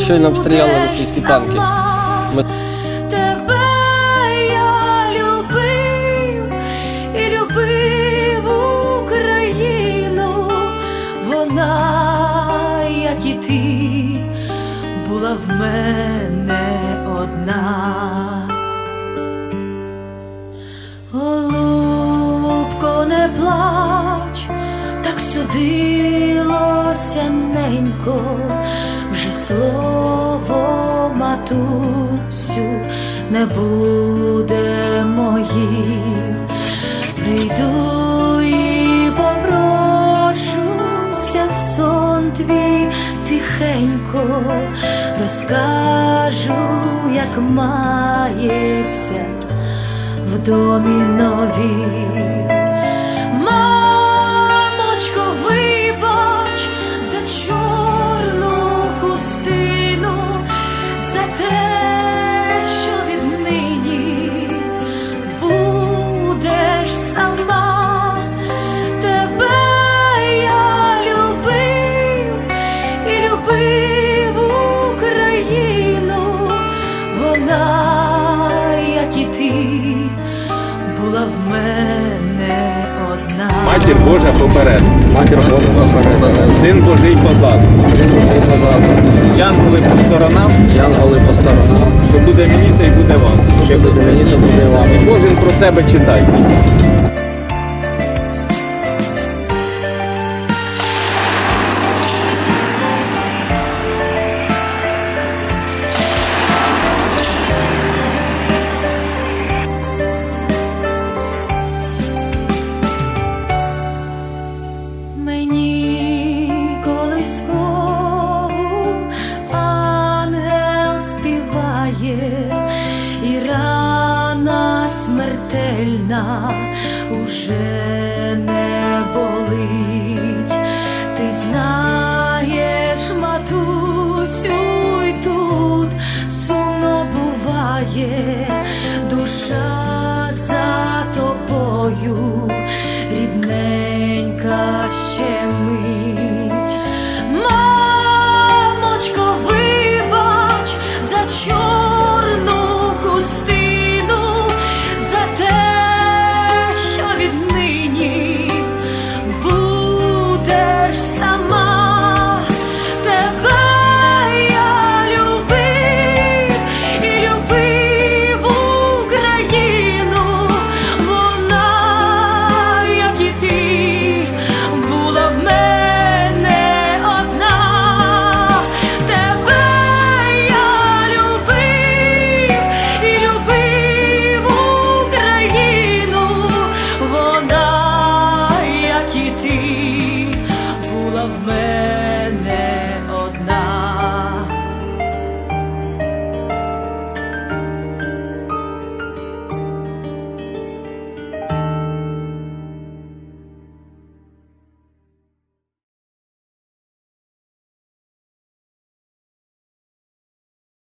Нас щойно обстріляли російські танки. Ми- Тебе я любив і любив Україну, вона, як і ти, була в мене одна. Голубко, не плач, так судилося ненько, слово матусю не буде моїм. Прийду і поброшуся в сон твій тихенько, розкажу, як мається в домі новій. Матір Божа поперед, Матір Божа поперед. син Божий позаду, Син Божий позаду. янголи по сторонам, Янголи по сторонам. що буде мені, то й буде вам. Що буде мені, то буде вам. Кожен про себе читає. Смертельна уже не болить. Ти знаєш, матусю, й тут сумно буває,